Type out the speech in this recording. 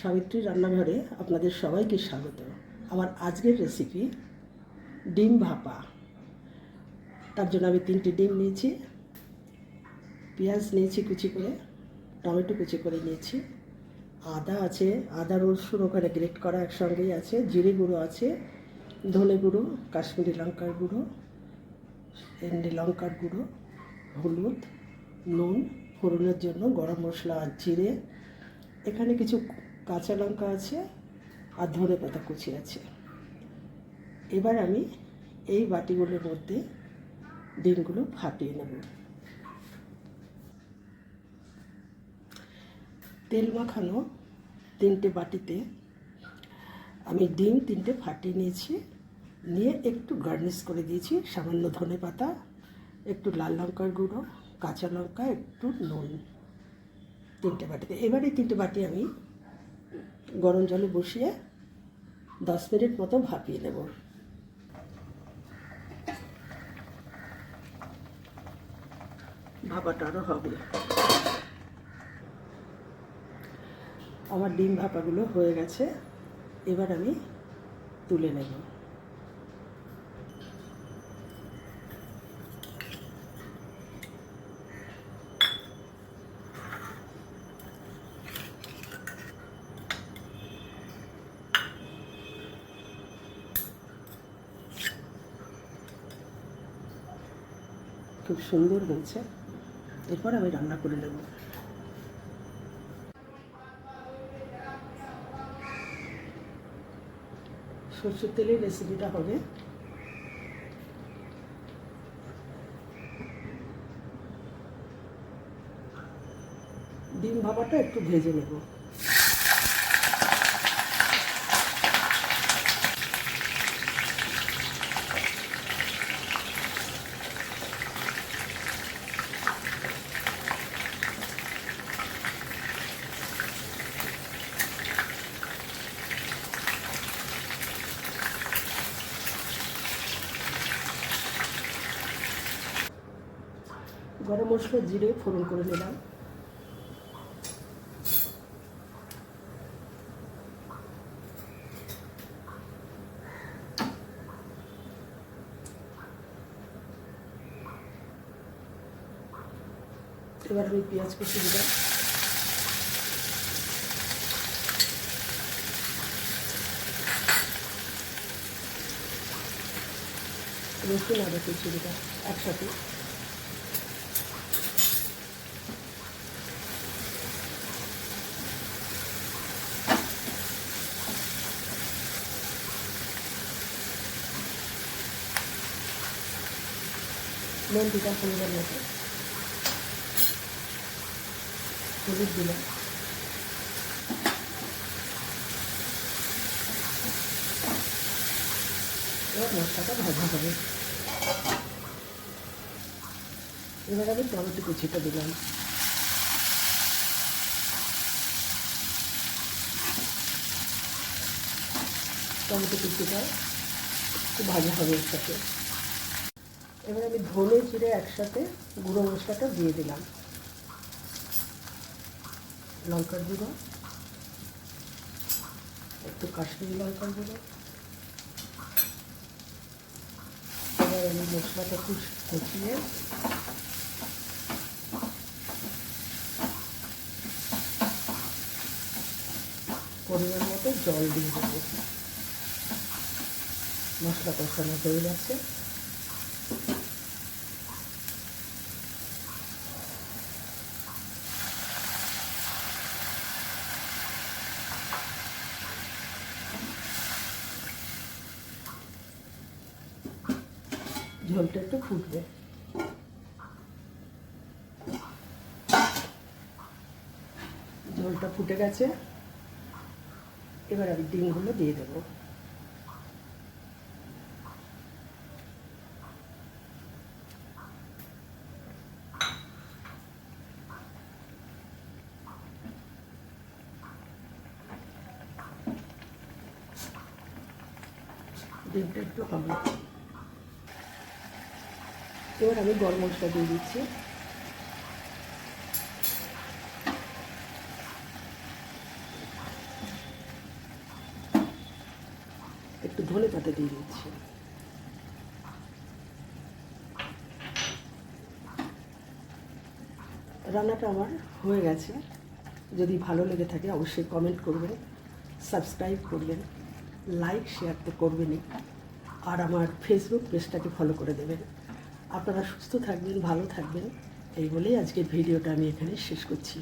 সাবিত্রী রান্নাঘরে আপনাদের সবাইকে স্বাগত। আমার আজকের রেসিপি ডিম ভাপা। তার জন্য আমি তিনটে ডিম নিয়েছি, পেঁয়াজ নিয়েছি কুচি করে, টমেটো কুচি করে নিয়েছি। আদা আছে, আদা, রসুন ওখানে গ্রেট করা একসঙ্গেই আছে, জিরে গুঁড়ো আছে, ধনে গুঁড়ো, কাশ্মীরি লঙ্কার গুঁড়ো, এমনি লঙ্কার গুঁড়ো, হলুদ, নুন, ফোড়নের জন্য গরম মশলা আর জিরে। এখানে কিছু কাঁচা লঙ্কা আছে আর ধনে পাতা কুচি আছে। এবার আমি এই বাটিগুলোর মধ্যে ডিমগুলো ফাটিয়ে নেব। তেল মাখানো তিনটে বাটিতে আমি ডিম তিনটে ফাটিয়ে নিয়েছি। নিয়ে একটু গার্নিশ করে দিয়েছি, সামান্য ধনে পাতা, একটু লাল লঙ্কার গুঁড়ো, কাঁচা লঙ্কা, একটু নুন তিনটে বাটিতে। এবারে তিনটে বাটি আমি গরম জলে বসিয়ে দশ মিনিট মতো ভাপিয়ে নেব। ভাপাটা আরও হবে। আমার ডিম ভাপাগুলো হয়ে গেছে। এবার আমি তুলে নেব। খুব সুন্দর হয়েছে। এরপর আমি রান্না করে নেব। সরষের তেলের রেসিপিটা হবে। ডিম ভাপাটা একটু ভেজে নেব। গরম মশলা জিরে ফোড়ন করে নিলাম। এবার আমি পেঁয়াজ কুচি দিলাম। রসুন আদা কুচি দিলাম একসাথে। নুন দিলাম পরিমাণ মতো হলুদ দিলাম এবার মশলাটা ভাজা হবে এবার আমি টমেটো কুচিটা দিলাম টমেটো কুচিটা একটু ভাজা হবে এর সাথে এবার আমি ধনে জিরে একসাথে গুঁড়ো মশলাটা দিয়ে দিলাম। লঙ্কার গুঁড়ো। একটু কাশ্মীরি লঙ্কার গুঁড়ো। এবার আমি মশলাটা একটু কচিয়ে পরিমাণ মতো জল দিয়ে দেবো। মশলা কষানো হয়ে গেছে। ঝোলটা একটু ফুটবে। ঝোলটা ফুটে গেছে। এবার আমি ডিমগুলো দিয়ে দেবো। ডিমটা একটু হবে। এবার আমি গরম মশলা দিয়ে দিচ্ছি। একটু ধনে পাতা দিয়ে দিচ্ছি। রান্নাটা আমার হয়ে গেছে। যদি ভালো লেগে থাকে অবশ্যই কমেন্ট করবেন সাবস্ক্রাইব করবেন লাইক শেয়ার তো করবেনই। আর আমার ফেসবুক পেজটাকে ফলো করে দেবেন। আপনারা সুস্থ থাকবেন ভালো থাকবেন। এই বলেই আজকের ভিডিওটা আমি এখানে শেষ করছি।